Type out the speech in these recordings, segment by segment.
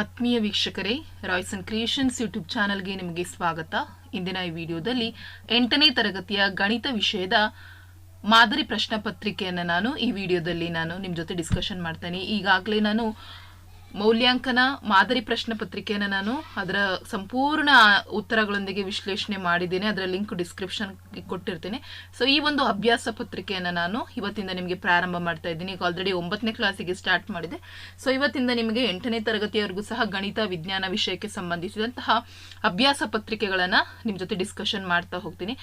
ಆತ್ಮೀಯ ವೀಕ್ಷಕರೇ Royce and creations YouTube ಚಾನಲ್ಗೆ ನಿಮಗೆ ಸ್ವಾಗತ. ಇಂದಿನ ಈ ವಿಡಿಯೋದಲ್ಲಿ ಎಂಟನೇ ತರಗತಿಯ ಗಣಿತ ವಿಷಯದ ಮಾದರಿ ಪ್ರಶ್ನೆ ಪತ್ರಿಕೆಯನ್ನು ನಾನು ಈ ವಿಡಿಯೋದಲ್ಲಿ ನಾನು ನಿಮ್ಮ ಜೊತೆ ಡಿಸ್ಕಷನ್ ಮಾಡ್ತೇನೆ. ಈಗಾಗಲೇ ನಾನು ಮೌಲ್ಯಾಂಕನ ಮಾದರಿ ಪ್ರಶ್ನೆ ಪತ್ರಿಕೆಯನ್ನು ನಾನು ಅದರ ಸಂಪೂರ್ಣ ಉತ್ತರಗಳೊಂದಿಗೆ ವಿಶ್ಲೇಷಣೆ ಮಾಡಿದ್ದೇನೆ. ಅದರ ಲಿಂಕ್ ಡಿಸ್ಕ್ರಿಪ್ಷನ್ ಕೊಟ್ಟಿರ್ತೀನಿ. ಸೊ ಈ ಒಂದು ಅಭ್ಯಾಸ ಪತ್ರಿಕೆಯನ್ನು ನಾನು ಇವತ್ತಿಂದ ನಿಮಗೆ ಪ್ರಾರಂಭ ಮಾಡ್ತಾ ಇದ್ದೀನಿ. ಈಗ ಆಲ್ರೆಡಿ ಒಂಬತ್ತನೇ ಕ್ಲಾಸಿಗೆ ಸ್ಟಾರ್ಟ್ ಮಾಡಿದೆ. ಸೊ ಇವತ್ತಿಂದ ನಿಮಗೆ ಎಂಟನೇ ತರಗತಿಯವರೆಗೂ ಸಹ ಗಣಿತ, ವಿಜ್ಞಾನ ವಿಷಯಕ್ಕೆ ಸಂಬಂಧಿಸಿದಂತಹ ಅಭ್ಯಾಸ ಪತ್ರಿಕೆಗಳನ್ನು ನಿಮ್ಮ ಜೊತೆ ಡಿಸ್ಕಷನ್ ಮಾಡ್ತಾ ಹೋಗ್ತೀನಿ.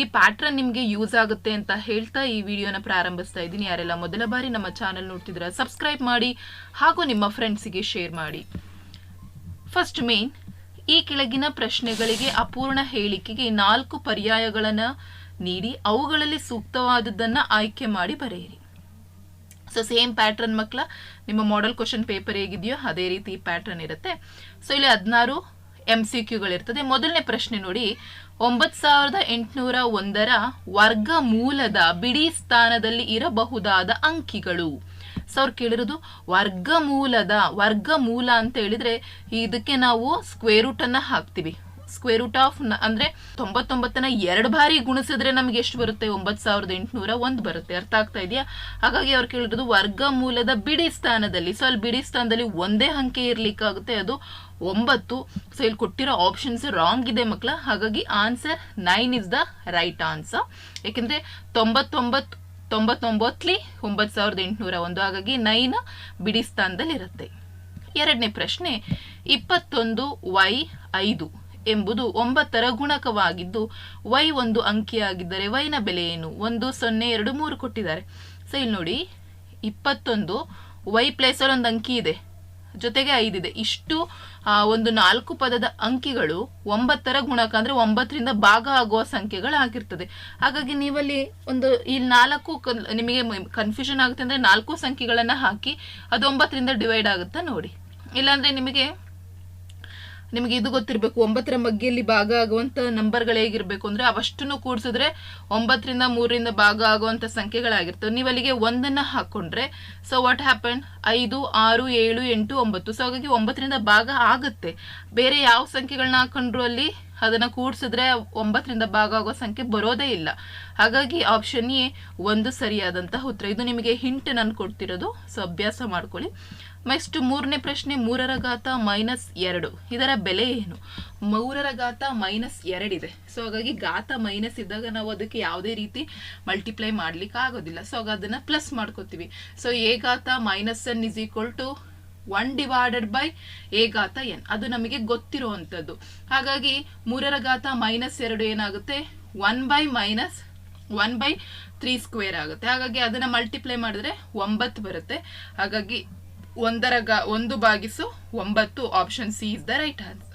ಈ ಪ್ಯಾಟ್ರನ್ ನಿಮಗೆ ಯೂಸ್ ಆಗುತ್ತೆ ಅಂತ ಹೇಳ್ತಾ ಈ ವಿಡಿಯೋನ ಪ್ರಾರಂಭಿಸ್ತಾ ಇದ್ದೀನಿ. ಯಾರೆಲ್ಲ ಮೊದಲ ಬಾರಿ ನಮ್ಮ ಚಾನಲ್ ನೋಡ್ತಿದ್ರೆ ಸಬ್ಸ್ಕ್ರೈಬ್ ಮಾಡಿ. ಹಾಗೂ ನಿಮ್ಮ ಫ್ರೆಂಡ್ಸಿಗೆ ಶೇರ್ ಮಾಡಿ. ಫಸ್ಟ್ ಮೇನ್ ಈ ಕೆಳಗಿನ ಪ್ರಶ್ನೆಗಳಿಗೆ ಅಪೂರ್ಣ ಹೇಳಿಕೆಗೆ ನಾಲ್ಕು ಪರ್ಯಾಯಗಳನ್ನು ನೀಡಿ, ಅವುಗಳಲ್ಲಿ ಸೂಕ್ತವಾದದ್ದನ್ನು ಆಯ್ಕೆ ಮಾಡಿ ಬರೆಯಿರಿ. ಸೊ ಸೇಮ್ ಪ್ಯಾಟ್ರನ್ ಮಕ್ಕಳ ನಿಮ್ಮ ಮಾಡೆಲ್ ಕ್ವಶನ್ ಪೇಪರ್ ಹೇಗಿದೆಯೋ ಅದೇ ರೀತಿ ಪ್ಯಾಟ್ರನ್ ಇರುತ್ತೆ. ಸೊ ಇಲ್ಲಿ ಹದಿನಾರು ಎಂ ಸಿ ಕ್ಯೂಗಳಿರ್ತದೆ ಮೊದಲನೇ ಪ್ರಶ್ನೆ ನೋಡಿ, ಒಂಬತ್ತು ಸಾವಿರದ ಎಂಟುನೂರ ಒಂದರ ವರ್ಗ ಮೂಲದ ಬಿಡಿ ಸ್ಥಾನದಲ್ಲಿ ಇರಬಹುದಾದ ಅಂಕಿಗಳು. ಸೊ ಅವ್ರು ಕೇಳಿರೋದು ವರ್ಗಮೂಲದ, ವರ್ಗಮೂಲ ಅಂತ ಹೇಳಿದ್ರೆ ಇದಕ್ಕೆ ನಾವು ಸ್ಕ್ವೇರ್ ರೂಟ್ ಹಾಕ್ತೀವಿ. ಹಾಕ್ತಿವಿ ಸ್ಕ್ವೇರ್ ರೂಟ್ ಆಫ್ ಅಂದ್ರೆ ತೊಂಬತ್ತೊಂಬತ್ತನ ಎರಡು ಬಾರಿ ಗುಣಿಸಿದ್ರೆ ನಮ್ಗೆ ಎಷ್ಟು ಬರುತ್ತೆ? ಒಂಬತ್ತು ಸಾವಿರದ ಎಂಟುನೂರ ಒಂದು ಬರುತ್ತೆ. ಅರ್ಥ ಆಗ್ತಾ ಇದೆಯಾ? ಹಾಗಾಗಿ ಅವ್ರು ಕೇಳಿರೋದು ವರ್ಗಮೂಲದ ಬಿಡಿ ಸ್ಥಾನದಲ್ಲಿ. ಸೊ ಅಲ್ಲಿ ಬಿಡಿ ಸ್ಥಾನದಲ್ಲಿ ಒಂದೇ ಅಂಕೆ ಇರ್ಲಿಕ್ಕಾಗುತ್ತೆ. ಅದು ಒಂಬತ್ತು. ಸೊ ಇಲ್ಲಿ ಕೊಟ್ಟಿರೋ ಆಪ್ಷನ್ಸ್ ರಾಂಗ್ ಇದೆ ಮಕ್ಕಳ ಹಾಗಾಗಿ answer nine is the right answer ಯಾಕೆಂದ್ರೆ ತೊಂಬತ್ತೊಂಬತ್ತು ತೊಂಬತ್ತೊಂಬತ್ತಲಿ ಒಂಬತ್ತು ಸಾವಿರದ ಎಂಟುನೂರ ಒಂದು. ಹಾಗಾಗಿ ನೈನ್ ಬಿಡಿ ಸ್ಥಾನದಲ್ಲಿರುತ್ತೆ ಎರಡನೇ ಪ್ರಶ್ನೆ, ಇಪ್ಪತ್ತೊಂದು ವೈ ಐದು ಎಂಬುದು ಒಂಬತ್ತರ ಗುಣಕವಾಗಿದ್ದು, ವೈ ಒಂದು ಅಂಕಿಯಾಗಿದ್ದರೆ ವೈನ ಬೆಲೆ ಏನು? ಒಂದು, ಸೊನ್ನೆ, ಎರಡು, ಮೂರು ಕೊಟ್ಟಿದ್ದಾರೆ. ಸೊ ಇಲ್ಲಿ ನೋಡಿ, ಇಪ್ಪತ್ತೊಂದು ವೈ ಪ್ಲೇಸಲ್ಲಿ ಒಂದು ಅಂಕಿ ಇದೆ. ಜೊತೆಗೆ ಐದಿದೆ ಇಷ್ಟು ಒಂದು ನಾಲ್ಕು ಪದದ ಅಂಕಿಗಳು ಒಂಬತ್ತರ ಗುಣಕ ಅಂದ್ರೆ ಒಂಬತ್ತರಿಂದ ಭಾಗ ಆಗುವ ಸಂಖ್ಯೆಗಳಾಗಿರ್ತದೆ ಹಾಗಾಗಿ ನೀವಲ್ಲಿ ಒಂದು, ಈ ನಾಲ್ಕು ನಿಮಗೆ ಕನ್ಫ್ಯೂಷನ್ ಆಗುತ್ತೆ ಅಂದ್ರೆ ನಾಲ್ಕು ಸಂಖ್ಯೆಗಳನ್ನು ಹಾಕಿ ಅದು ಒಂಬತ್ತರಿಂದ ಡಿವೈಡ್ ಆಗುತ್ತಾ ನೋಡಿ. ಇಲ್ಲಾಂದರೆ ನಿಮಗೆ ನಿಮಗೆ ಇದು ಗೊತ್ತಿರಬೇಕು, ಒಂಬತ್ತರ ಮಗ್ಗಿಯಲ್ಲಿ ಭಾಗ ಆಗುವಂತ ನಂಬರ್ಗಳು ಹೇಗಿರಬೇಕು ಅಂದ್ರೆ ಅವಷ್ಟನ್ನು ಕೂಡಿಸಿದ್ರೆ ಒಂಬತ್ತರಿಂದ ಮೂರರಿಂದ ಭಾಗ ಆಗುವಂತ ಸಂಖ್ಯೆಗಳಾಗಿರ್ತವೆ. ನೀವು ಅಲ್ಲಿಗೆ ಒಂದನ್ನ ಹಾಕೊಂಡ್ರೆ ಸೊ ವಾಟ್ ಹ್ಯಾಪನ್ ಐದು, ಆರು, ಏಳು, ಎಂಟು, ಒಂಬತ್ತು. ಸೊ ಹಾಗಾಗಿ ಒಂಬತ್ತರಿಂದ ಭಾಗ ಆಗುತ್ತೆ. ಬೇರೆ ಯಾವ ಸಂಖ್ಯೆಗಳನ್ನ ಹಾಕೊಂಡ್ರು ಅಲ್ಲಿ? ಅದನ್ನ ಕೂಡಿಸಿದ್ರೆ ಒಂಬತ್ತರಿಂದ ಭಾಗ ಆಗೋ ಸಂಖ್ಯೆ ಬರೋದೇ ಇಲ್ಲ. ಹಾಗಾಗಿ ಆಪ್ಷನ್ ಎ ಒಂದು ಸರಿಯಾದಂತಹ ಉತ್ತರ. ಇದು ನಿಮಗೆ ಹಿಂಟ್ ನಾನು ಕೊಡ್ತಿರೋದು ಸೊ ಅಭ್ಯಾಸ ಮಾಡ್ಕೊಳ್ಳಿ. ನೆಕ್ಸ್ಟ್ ಮೂರನೇ ಪ್ರಶ್ನೆ, ಮೂರರ ಘಾತ ಮೈನಸ್ ಎರಡು. ಇದರ ಬೆಲೆ ಏನು? ಮೂರರ ಘಾತ ಮೈನಸ್ ಎರಡಿದೆ ಸೊ ಹಾಗಾಗಿ ಘಾತ ಮೈನಸ್ ಇದ್ದಾಗ ನಾವು ಅದಕ್ಕೆ ಯಾವುದೇ ರೀತಿ ಮಲ್ಟಿಪ್ಲೈ ಮಾಡ್ಲಿಕ್ಕೆ ಆಗೋದಿಲ್ಲ. ಸೊ ಹಾಗಾಗಿ ಅದನ್ನ ಪ್ಲಸ್ ಮಾಡ್ಕೋತೀವಿ. ಸೊ ಎ ಘಾತ minus N is equal to one divided by A ಘಾತ ಎನ್ ಅದು ನಮಗೆ ಗೊತ್ತಿರುವಂಥದ್ದು. ಹಾಗಾಗಿ ಮೂರರ ಘಾತ ಮೈನಸ್ ಎರಡು ಏನಾಗುತ್ತೆ? One by minus one by three square ಆಗುತ್ತೆ. ಹಾಗಾಗಿ ಅದನ್ನ ಮಲ್ಟಿಪ್ಲೈ ಮಾಡಿದ್ರೆ ಒಂಬತ್ತು ಬರುತ್ತೆ. ಹಾಗಾಗಿ ಒಂದರ ಗ ಒಂದು ಬಾಗಿಸು ಒಂಬತ್ತು option C is the right answer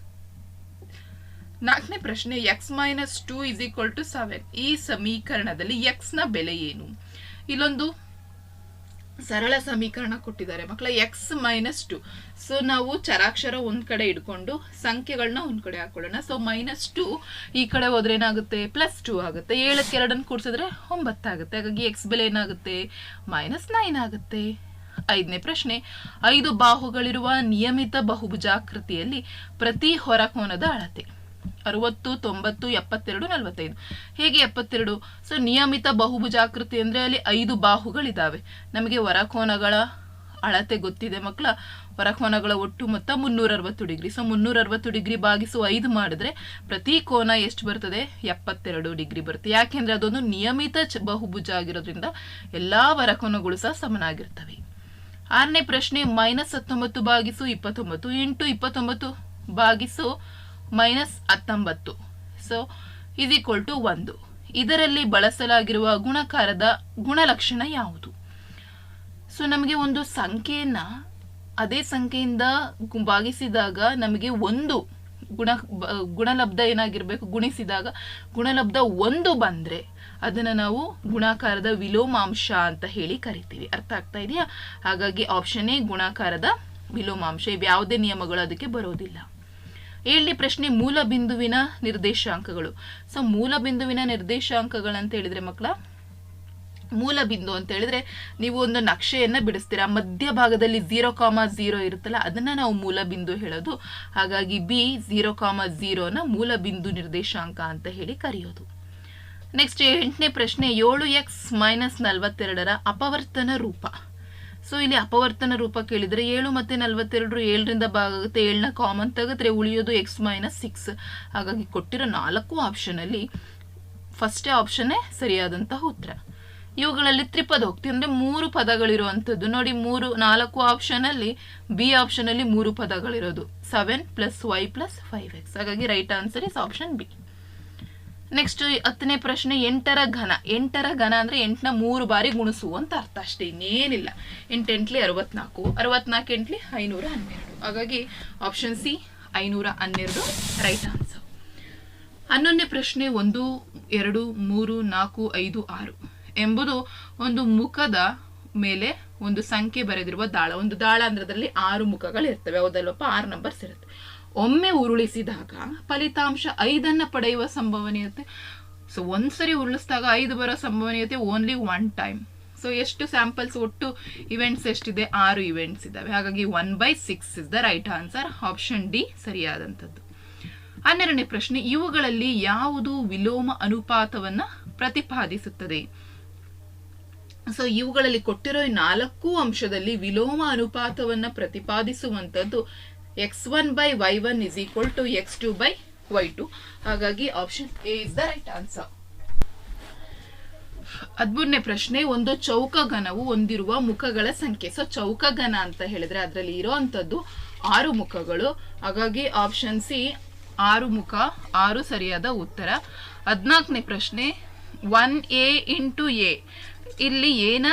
ನಾಲ್ಕನೇ ಪ್ರಶ್ನೆ X minus two is equal to seven ಈ ಸಮೀಕರಣದಲ್ಲಿ ಎಕ್ಸ್ನ ಬೆಲೆ ಏನು? ಇಲ್ಲೊಂದು ಸರಳ ಸಮೀಕರಣ ಕೊಟ್ಟಿದ್ದಾರೆ. ಮಕ್ಕಳ ಎಕ್ಸ್ ಮೈನಸ್ ಟು ಸೊ ನಾವು ಚರಾಕ್ಷರ ಒಂದು ಕಡೆ ಇಟ್ಕೊಂಡು ಸಂಖ್ಯೆಗಳನ್ನ ಒಂದು ಕಡೆ ಹಾಕೊಳ್ಳೋಣ. ಸೊ ಮೈನಸ್ ಟು ಈ ಕಡೆ ಹೋದ್ರೆ ಏನಾಗುತ್ತೆ? ಪ್ಲಸ್ ಟು ಆಗುತ್ತೆ. ಏಳಕ್ಕೆ ಎರಡನ್ನು ಕೂಡಿಸಿದ್ರೆ ಒಂಬತ್ತಾಗುತ್ತೆ ಹಾಗಾಗಿ ಎಕ್ಸ್ ಬೆಲೆ ಏನಾಗುತ್ತೆ? ಮೈನಸ್ ನೈನ್ ಆಗುತ್ತೆ. ಐದನೇ ಪ್ರಶ್ನೆ, ಐದು ಬಾಹುಗಳಿರುವ ನಿಯಮಿತ ಬಹುಭುಜಾಕೃತಿಯಲ್ಲಿ ಪ್ರತಿ ಹೊರಕೋನದ ಅಳತೆ. ಅರವತ್ತು, ತೊಂಬತ್ತು, ಎಪ್ಪತ್ತೆರಡು, ನಲವತ್ತೈದು. ಹೇಗೆ ಎಪ್ಪತ್ತೆರಡು? ಸೊ, ನಿಯಮಿತ ಬಹುಭುಜಾಕೃತಿ ಅಂದರೆ ಅಲ್ಲಿ ಐದು ಬಾಹುಗಳಿದ್ದಾವೆ ನಮಗೆ ಹೊರಕೋನಗಳ ಅಳತೆ ಗೊತ್ತಿದೆ ಮಕ್ಕಳ. ಹೊರಕೋನಗಳ ಒಟ್ಟು ಮೊತ್ತ ಮುನ್ನೂರ ಅರವತ್ತು ಡಿಗ್ರಿ. ಸೊ ಮುನ್ನೂರ ಅರವತ್ತು ಡಿಗ್ರಿ ಭಾಗಿಸು ಐದು ಮಾಡಿದ್ರೆ ಪ್ರತಿ ಕೋನ ಎಷ್ಟು ಬರ್ತದೆ? ಎಪ್ಪತ್ತೆರಡು ಡಿಗ್ರಿ ಬರುತ್ತೆ. ಯಾಕೆಂದ್ರೆ ಅದೊಂದು ನಿಯಮಿತ ಬಹುಭುಜ ಆಗಿರೋದ್ರಿಂದ ಎಲ್ಲ ವರಕೋನಗಳು ಸಹ ಸಮನಾಗಿರ್ತವೆ. ಆರನೇ ಪ್ರಶ್ನೆ, ಮೈನಸ್ ಹತ್ತೊಂಬತ್ತು ಭಾಗಿಸು ಇಪ್ಪತ್ತೊಂಬತ್ತು. ಇಂಟು ಇಪ್ಪತ್ತೊಂಬತ್ತು ಭಾಗಿಸು ಮೈನಸ್ ಹತ್ತೊಂಬತ್ತು. ಸೊ ಇಸ್ ಈಕ್ವಲ್ ಟು ಒಂದು. ಇದರಲ್ಲಿ ಬಳಸಲಾಗಿರುವ ಗುಣಕಾರದ ಗುಣಲಕ್ಷಣ ಯಾವುದು? ಸೊ ನಮಗೆ ಒಂದು ಸಂಖ್ಯೆಯನ್ನ ಅದೇ ಸಂಖ್ಯೆಯಿಂದ ಭಾಗಿಸಿದಾಗ ನಮಗೆ ಒಂದು ಗುಣ, ಗುಣಲಬ್ಧ ಏನಾಗಿರಬೇಕು? ಗುಣಿಸಿದಾಗ ಗುಣಲಬ್ಧ ಒಂದು ಬಂದ್ರೆ ಅದನ್ನ ನಾವು ಗುಣಾಕಾರದ ವಿಲೋಮಾಂಶ ಅಂತ ಹೇಳಿ ಕರಿತೀವಿ. ಅರ್ಥ ಆಗ್ತಾ ಇದೆಯಾ? ಹಾಗಾಗಿ ಆಪ್ಷನ್ ಎ ಗುಣಾಕಾರದ ವಿಲೋಮಾಂಶ. ಇವ್ಯಾವುದೇ ನಿಯಮಗಳು ಅದಕ್ಕೆ ಬರೋದಿಲ್ಲ. ಏಳನೇ ಪ್ರಶ್ನೆ ಮೂಲ ಬಿಂದುವಿನ ನಿರ್ದೇಶಾಂಕಗಳು. ಸೊ ಮೂಲ ಬಿಂದುವಿನ ನಿರ್ದೇಶಾಂಕಗಳಂತ ಹೇಳಿದ್ರೆ ಮಕ್ಕಳ, ಮೂಲ ಬಿಂದು ಅಂತ ಹೇಳಿದ್ರೆ ನೀವು ಒಂದು ನಕ್ಷೆಯನ್ನ ಬಿಡಿಸ್ತೀರಾ. ಮಧ್ಯಭಾಗದಲ್ಲಿ ಝೀರೋ ಕಾಮ ಝೀರೋ ಇರುತ್ತಲ್ಲ, ಅದನ್ನ ನಾವು ಮೂಲ ಬಿಂದು ಹೇಳೋದು. ಹಾಗಾಗಿ ಬಿ ಜೀರೋ ಕಾಮ ಝೀರೋನ ಮೂಲ ಬಿಂದು ನಿರ್ದೇಶಾಂಕ ಅಂತ ಹೇಳಿ ಕರೆಯೋದು. ನೆಕ್ಸ್ಟ್ ಎಂಟನೇ ಪ್ರಶ್ನೆ, ಏಳು ಎಕ್ಸ್ ಮೈನಸ್ ನಲವತ್ತೆರಡರ ಅಪವರ್ತನ ರೂಪ. ಸೊ ಇಲ್ಲಿ ಅಪವರ್ತನ ರೂಪ ಕೇಳಿದ್ರೆ ಏಳು ಮತ್ತೆ ನಲ್ವತ್ತೆರಡು ಏಳರಿಂದ ಭಾಗ ಆಗುತ್ತೆ ಏಳನ ಕಾಮನ್ ತೆಗೆದ್ರೆ ಉಳಿಯೋದು ಎಕ್ಸ್ ಮೈನಸ್ ಸಿಕ್ಸ್ ಹಾಗಾಗಿ ಕೊಟ್ಟಿರೋ ನಾಲ್ಕು ಆಪ್ಷನಲ್ಲಿ ಫಸ್ಟೇ ಆಪ್ಷನ್ನೇ ಸರಿಯಾದಂತಹ ಉತ್ತರ. ಇವುಗಳಲ್ಲಿ ತ್ರಿಪದ ತ್ರಿಪದೋಕ್ತಿ ಅಂದ್ರೆ ಮೂರು ಪದಗಳಿರುವಂಥದ್ದು. ನೋಡಿ, ಮೂರು, ನಾಲ್ಕು ಆಪ್ಷನಲ್ಲಿ ಬಿ ಆಪ್ಷನಲ್ಲಿ ಮೂರು ಪದಗಳಿರೋದು. Seven plus Y plus five X ಹಾಗಾಗಿ right answer is option B next ಹತ್ತನೇ ಪ್ರಶ್ನೆ, ಎಂಟರ ಘನ. ಎಂಟರ ಘನ ಅಂದ್ರೆ ಎಂಟನ ಮೂರು ಬಾರಿ ಗುಣಿಸು ಅಂತ ಅರ್ಥ ಅಷ್ಟೇ, ಇನ್ನೇನಿಲ್ಲ. ಎಂಟೆಂಟ್ಲಿ ಅರವತ್ನಾಲ್ಕು ಅರವತ್ನಾಲ್ಕು ಎಂಟ್ಲಿ ಐನೂರ ಹನ್ನೆರಡು. ಹಾಗಾಗಿ ಆಪ್ಷನ್ ಸಿ ಐನೂರ ಹನ್ನೆರಡು ರೈಟ್ ಆನ್ಸರ್ ಹನ್ನೊಂದನೇ ಪ್ರಶ್ನೆ, ಒಂದು, ಎರಡು, ಮೂರು, ನಾಲ್ಕು, ಐದು, ಆರು ಎಂಬುದು ಒಂದು ಮುಖದ ಮೇಲೆ ಒಂದು ಸಂಖ್ಯೆ ಬರೆದಿರುವ ದಾಳ. ಒಂದು ದಾಳ ಅಂದ್ರೆ ಅದರಲ್ಲಿ ಆರು ಮುಖಗಳು ಇರ್ತವೆ, ಹೌದಲ್ವಪ್ಪ? ಆರು ನಂಬರ್ಸ್ ಇರುತ್ತೆ. ಒಮ್ಮೆ ಉರುಳಿಸಿದಾಗ ಫಲಿತಾಂಶ ಐದನ್ನು ಪಡೆಯುವ ಸಂಭವನೀಯತೆ. ಸೊ ಒಂದ್ಸರಿ ಉರುಳಿಸಿದಾಗ ಐದು ಬರೋ ಸಂಭವನೀಯತೆ ಓನ್ಲಿ ಒನ್ ಟೈಮ್ ಸೊ ಎಷ್ಟು ಸ್ಯಾಂಪಲ್ಸ್ ಒಟ್ಟು ಇವೆಂಟ್ಸ್ ಎಷ್ಟಿದೆ? ಆರು ಇವೆಂಟ್ಸ್ ಇದ್ದಾವೆ ಹಾಗಾಗಿ one by six is the right answer option D ಸರಿಯಾದಂಥದ್ದು. ಹನ್ನೆರಡನೇ ಪ್ರಶ್ನೆ, ಇವುಗಳಲ್ಲಿ ಯಾವುದು ವಿಲೋಮ ಅನುಪಾತವನ್ನ ಪ್ರತಿಪಾದಿಸುತ್ತದೆ? ಸೊ ಇವುಗಳಲ್ಲಿ ಕೊಟ್ಟಿರೋ ನಾಲ್ಕು ಅಂಶದಲ್ಲಿ ವಿಲೋಮ ಅನುಪಾತವನ್ನ ಪ್ರತಿಪಾದಿಸುವಂಥದ್ದು X one by Y one is equal to X two by Y two ಹಾಗಾಗಿ option A is the right answer ಹದಿಮೂರನೇ ಪ್ರಶ್ನೆ, ಒಂದು ಚೌಕಘನವು ಹೊಂದಿರುವ ಮುಖಗಳ ಸಂಖ್ಯೆ. ಸೊ ಚೌಕಘನ ಅಂತ ಹೇಳಿದ್ರೆ ಅದರಲ್ಲಿ ಇರೋವಂಥದ್ದು ಆರು ಮುಖಗಳು. ಹಾಗಾಗಿ ಆಪ್ಷನ್ ಸಿ ಆರು ಮುಖ, ಆರು ಸರಿಯಾದ ಉತ್ತರ. ಹದಿನಾಲ್ಕನೇ ಪ್ರಶ್ನೆ ಒನ್ ಎ ಇಂಟು ಎ ಇಲ್ಲಿ ಏನ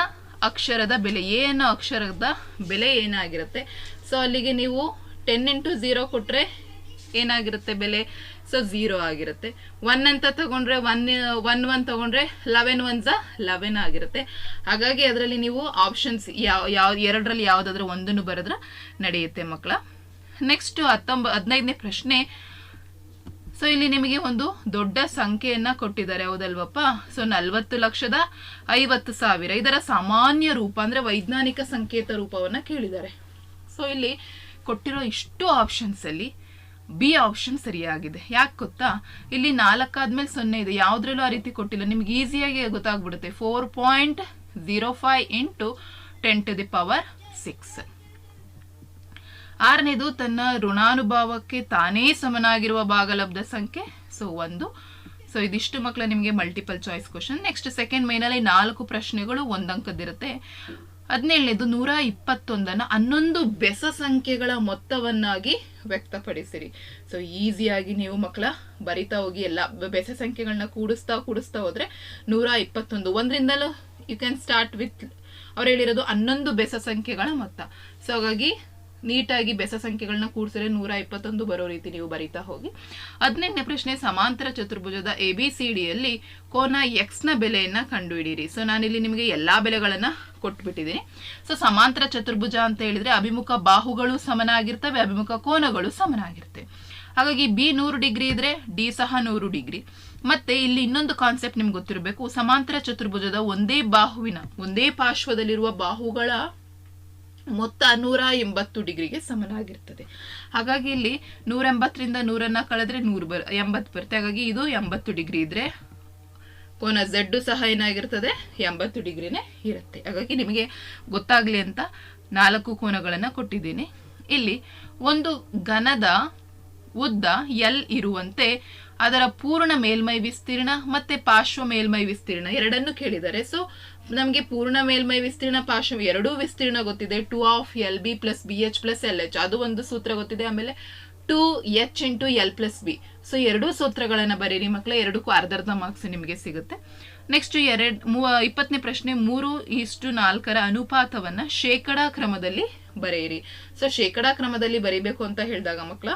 ಅಕ್ಷರದ ಬೆಲೆ ಎ ಅನ್ನೋ ಅಕ್ಷರದ ಬೆಲೆ ಏನಾಗಿರುತ್ತೆ? ಸೊ ಅಲ್ಲಿಗೆ ನೀವು ಟೆನ್ ಇಂಟು ಝೀರೋ ಕೊಟ್ಟರೆ ಏನಾಗಿರುತ್ತೆ ಬೆಲೆ? ಸೊ ಝೀರೋ ಆಗಿರುತ್ತೆ. ಒನ್ ಅಂತ ತಗೊಂಡ್ರೆ ಒನ್ ಒನ್ ಒನ್ ತಗೊಂಡ್ರೆ ಲೆವೆನ್ ಒನ್ ಝ ಲೆವೆನ್ ಆಗಿರುತ್ತೆ. ಹಾಗಾಗಿ ಅದರಲ್ಲಿ ನೀವು ಆಪ್ಷನ್ಸ್ ಯಾವ ಯಾವ, ಎರಡರಲ್ಲಿ ಯಾವುದಾದ್ರೂ ಒಂದನ್ನು ಬರೆದ್ರೆ ನಡೆಯುತ್ತೆ ಮಕ್ಕಳ. ನೆಕ್ಸ್ಟ್ ಹತ್ತೊಂಬ, ಹದಿನೈದನೇ ಪ್ರಶ್ನೆ. ಸೊ ಇಲ್ಲಿ ನಿಮಗೆ ಒಂದು ದೊಡ್ಡ ಸಂಖ್ಯೆಯನ್ನು ಕೊಟ್ಟಿದ್ದಾರೆ, ಹೌದಲ್ವಪ್ಪ? ಸೊ ನಲವತ್ತು ಲಕ್ಷದ ಐವತ್ತು ಸಾವಿರ. ಇದರ ಸಾಮಾನ್ಯ ರೂಪ ಅಂದ್ರೆ ವೈಜ್ಞಾನಿಕ ಸಂಕೇತ ರೂಪವನ್ನ ಕೇಳಿದ್ದಾರೆ. ಸೊ ಇಲ್ಲಿ ಕೊಟ್ಟಿರೋ ಇಷ್ಟು ಆಪ್ಷನ್ಸ್ ಅಲ್ಲಿ ಬಿ ಆಪ್ಷನ್ ಸರಿಯಾಗಿದೆ. ಯಾಕೆ ಗೊತ್ತಾ? ಇಲ್ಲಿ ನಾಲ್ಕಾದ್ಮೇಲೆ ಸೊನ್ನೆ ಇದೆ. ಯಾವುದ್ರಲ್ಲೂ ಆ ರೀತಿ ಕೊಟ್ಟಿಲ್ಲ. ನಿಮ್ಗೆ ಈಸಿಯಾಗಿ ಗೊತ್ತಾಗ್ಬಿಡುತ್ತೆ. Four point zero five into ten to the power six ಆರನೇದು, ತನ್ನ ಋಣಾನುಭಾವಕ್ಕೆ ತಾನೇ ಸಮನಾಗಿರುವ ಭಾಗಲಬ್ಧ ಸಂಖ್ಯೆ. ಸೊ ಒಂದು. ಸೊ ಇದಿಷ್ಟು ಮಕ್ಕಳ ನಿಮಗೆ multiple choice question next second ಮೈನಲ್ಲಿ ನಾಲ್ಕು ಪ್ರಶ್ನೆಗಳು ಒಂದಂಕದ್ದಿರುತ್ತೆ. ಹದಿನೇಳನೇದು ನೂರ ಇಪ್ಪತ್ತೊಂದನ್ನು ಹನ್ನೊಂದು ಬೆಸ ಸಂಖ್ಯೆಗಳ ಮೊತ್ತವನ್ನಾಗಿ ವ್ಯಕ್ತಪಡಿಸಿರಿ. ಸೊ ಈಸಿಯಾಗಿ ನೀವು ಮಕ್ಕಳ ಬರಿತಾ ಹೋಗಿ ಎಲ್ಲ ಬೆಸ ಸಂಖ್ಯೆಗಳನ್ನ ಕೂಡಿಸ್ತಾ ಕೂಡಿಸ್ತಾ ಹೋದ್ರೆ ನೂರ ಇಪ್ಪತ್ತೊಂದು. ಒಂದರಿಂದಲೂ ಯು ಕ್ಯಾನ್ ಸ್ಟಾರ್ಟ್ ವಿತ್ ಅವ್ರು ಹೇಳಿರೋದು ಹನ್ನೊಂದು ಬೆಸ ಸಂಖ್ಯೆಗಳ ಮೊತ್ತ. ಸೊ ಹಾಗಾಗಿ ನೀಟಾಗಿ ಬೆಸ ಸಂಖ್ಯೆಗಳನ್ನ ಕೂಡಿಸಿದ್ರೆ ನೂರ ಇಪ್ಪತ್ತೊಂದು ಬರೋ ರೀತಿ ನೀವು ಬರಿತಾ ಹೋಗಿ. ಹದಿನೆಂಟನೇ ಪ್ರಶ್ನೆ, ಸಮಾಂತರ ಚತುರ್ಭುಜದ ಎ ಬಿ ಸಿ ಡಿಯಲ್ಲಿ ಕೋನ ಎಕ್ಸ್ನ ಬೆಲೆಯನ್ನು ಕಂಡುಹಿಡಿಯಿರಿ ಸೊ ನಾನಿಲ್ಲಿ ನಿಮಗೆ ಎಲ್ಲ ಬೆಲೆಗಳನ್ನು ಕೊಟ್ಬಿಟ್ಟಿದ್ದೀನಿ. ಸೊ ಸಮಾಂತರ ಚತುರ್ಭುಜ ಅಂತ ಹೇಳಿದ್ರೆ ಅಭಿಮುಖ ಬಾಹುಗಳು ಸಮನಾಗಿರ್ತವೆ, ಅಭಿಮುಖ ಕೋನಗಳು ಸಮನಾಗಿರ್ತವೆ. ಹಾಗಾಗಿ ಬಿ ನೂರು ಡಿಗ್ರಿ ಇದ್ರೆ ಡಿ ಸಹ ನೂರು ಡಿಗ್ರಿ. ಮತ್ತೆ ಇಲ್ಲಿ ಇನ್ನೊಂದು ಕಾನ್ಸೆಪ್ಟ್ ನಿಮ್ಗೆ ಗೊತ್ತಿರಬೇಕು. ಸಮಾಂತರ ಚತುರ್ಭುಜದ ಒಂದೇ ಬಾಹುವಿನ, ಒಂದೇ ಪಾರ್ಶ್ವದಲ್ಲಿರುವ ಬಾಹುಗಳ ಮೊತ್ತ ನೂರ ಎಂಬತ್ತು ಡಿಗ್ರಿಗೆ ಸಮನಾಗಿರ್ತದೆ. ಹಾಗಾಗಿ ಇಲ್ಲಿ ನೂರ ಎಂಬತ್ತರಿಂದ ನೂರನ್ನ ಕಳೆದ್ರೆ ನೂರು ಬರ್, ಎಂಬತ್ತು ಬರುತ್ತೆ. ಹಾಗಾಗಿ ಇದು ಎಂಬತ್ತು ಡಿಗ್ರಿ ಇದ್ರೆ ಕೋನ ಝಡ್ಡು ಸಹ ಏನಾಗಿರ್ತದೆ? ಎಂಬತ್ತು ಡಿಗ್ರಿನೇ ಇರುತ್ತೆ. ಹಾಗಾಗಿ ನಿಮಗೆ ಗೊತ್ತಾಗ್ಲಿ ಅಂತ ನಾಲ್ಕು ಕೋನಗಳನ್ನು ಕೊಟ್ಟಿದ್ದೀನಿ. ಇಲ್ಲಿ ಒಂದು ಘನದ ಉದ್ದ ಎಲ್ ಇರುವಂತೆ ಅದರ ಪೂರ್ಣ ಮೇಲ್ಮೈ ವಿಸ್ತೀರ್ಣ ಮತ್ತೆ ಪಾರ್ಶ್ವ ಮೇಲ್ಮೈ ವಿಸ್ತೀರ್ಣ ಎರಡನ್ನು ಕೇಳಿದ್ದಾರೆ. ಸೊ ನಮಗೆ ಪೂರ್ಣ ಮೇಲ್ಮೈ ವಿಸ್ತೀರ್ಣ, ಪಾರ್ಶ್ವ ಎರಡೂ ವಿಸ್ತೀರ್ಣ ಗೊತ್ತಿದೆ. Two of L B plus B H plus L H. ಅದು ಒಂದು ಸೂತ್ರ ಗೊತ್ತಿದೆ, ಆಮೇಲೆ two H into L plus B. So, ಎರಡೂ ಸೂತ್ರಗಳನ್ನು ಬರೀರಿ ಮಕ್ಕಳೇ ಎರಡಕ್ಕೂ ಅರ್ಧ ಅರ್ಧ ಮಾರ್ಕ್ಸ್ ನಿಮಗೆ ಸಿಗುತ್ತೆ. ನೆಕ್ಸ್ಟ್ ಎರಡ್, ಮೂವ, ಇಪ್ಪತ್ತನೇ ಪ್ರಶ್ನೆ, ಮೂರು ಇಷ್ಟು ನಾಲ್ಕರ ಅನುಪಾತವನ್ನ ಶೇಕಡಾ ಕ್ರಮದಲ್ಲಿ ಬರೆಯಿರಿ. ಸೊ, ಶೇಕಡಾ ಕ್ರಮದಲ್ಲಿ ಬರೀಬೇಕು ಅಂತ ಹೇಳಿದಾಗ ಮಕ್ಕಳ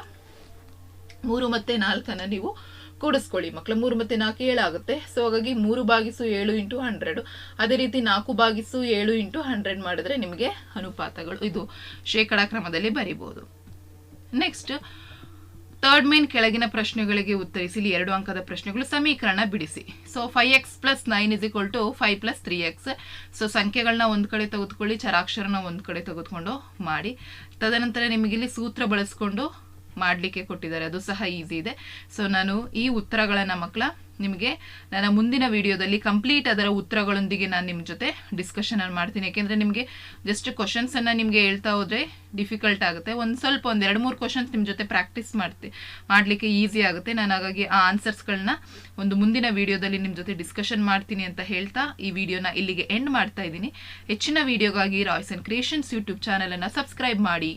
ಮೂರು ಮತ್ತೆ ನಾಲ್ಕನ್ನ ನೀವು ಕೂಡಿಸ್ಕೊಳ್ಳಿ. ಮಕ್ಕಳು ಮೂರು ಮತ್ತೆ ನಾಲ್ಕು ಏಳು ಆಗುತ್ತೆ. ಸೊ ಹಾಗಾಗಿ ಮೂರು ಬಾಗಿಸು ಏಳು ಇಂಟು ಹಂಡ್ರೆಡು ಅದೇ ರೀತಿ ನಾಲ್ಕು ಬಾಗಿಸು ಏಳು ಇಂಟು ಹಂಡ್ರೆಡ್ ಮಾಡಿದ್ರೆ ನಿಮಗೆ ಅನುಪಾತಗಳು ಇದು ಶೇಕಡಾ ಕ್ರಮದಲ್ಲಿ ಬರಿಬಹುದು ನೆಕ್ಸ್ಟ್ ಥರ್ಡ್ ಮೇನ್ ಕೆಳಗಿನ ಪ್ರಶ್ನೆಗಳಿಗೆ ಉತ್ತರಿಸಿ ಇಲ್ಲಿ ಎರಡು ಅಂಕದ ಪ್ರಶ್ನೆಗಳು ಸಮೀಕರಣ ಬಿಡಿಸಿ. So five X plus nine is equal to five plus three X so ಸಂಖ್ಯೆಗಳನ್ನ ಒಂದು ಕಡೆ ತೆಗೆದುಕೊಳ್ಳಿ ಚರಾಕ್ಷರನ ಒಂದು ಕಡೆ ತೆಗೆದುಕೊಂಡು ಮಾಡಿ. ತದನಂತರ ನಿಮಗೆ ಇಲ್ಲಿ ಸೂತ್ರ ಬಳಸ್ಕೊಂಡು ಮಾಡಲಿಕ್ಕೆ ಕೊಟ್ಟಿದ್ದಾರೆ. ಅದು ಸಹ ಈಸಿ ಇದೆ. ಸೊ ನಾನು ಈ ಉತ್ತರಗಳನ್ನು ಮಕ್ಕಳ, ನಿಮಗೆ ನನ್ನ ಮುಂದಿನ ವಿಡಿಯೋದಲ್ಲಿ ಕಂಪ್ಲೀಟ್ ಅದರ ಉತ್ತರಗಳೊಂದಿಗೆ ನಾನು ನಿಮ್ಮ ಜೊತೆ ಡಿಸ್ಕಷನ್ ಮಾಡ್ತೀನಿ. ಯಾಕೆಂದರೆ ನಿಮಗೆ ಜಸ್ಟ್ ಕ್ವಶನ್ಸನ್ನು ನಿಮಗೆ ಹೇಳ್ತಾ ಹೋದರೆ ಡಿಫಿಕಲ್ಟ್ ಆಗುತ್ತೆ. ಒಂದು ಸ್ವಲ್ಪ ಒಂದು ಎರಡು ಮೂರು ಕ್ವಶನ್ಸ್ ನಿಮ್ಮ ಜೊತೆ ಪ್ರಾಕ್ಟೀಸ್ ಮಾಡ್ತಿ, ಮಾಡಲಿಕ್ಕೆ ಈಸಿ ಆಗುತ್ತೆ. ನಾನು ಹಾಗಾಗಿ ಆ ಆನ್ಸರ್ಸ್ಗಳನ್ನ ಒಂದು ಮುಂದಿನ ವಿಡಿಯೋದಲ್ಲಿ ನಿಮ್ಮ ಜೊತೆ ಡಿಸ್ಕಷನ್ ಮಾಡ್ತೀನಿ ಅಂತ ಹೇಳ್ತಾ ಈ ವಿಡಿಯೋನ ಇಲ್ಲಿಗೆ ಎಂಡ್ ಮಾಡ್ತಾ ಇದ್ದೀನಿ. ಹೆಚ್ಚಿನ ವಿಡಿಯೋಗಾಗಿ ರಾಯ್ಸ್ ಆ್ಯಂಡ್ ಕ್ರಿಯೇಷನ್ಸ್ ಯೂಟ್ಯೂಬ್ ಚಾನಲನ್ನು ಸಬ್ಸ್ಕ್ರೈಬ್ ಮಾಡಿ.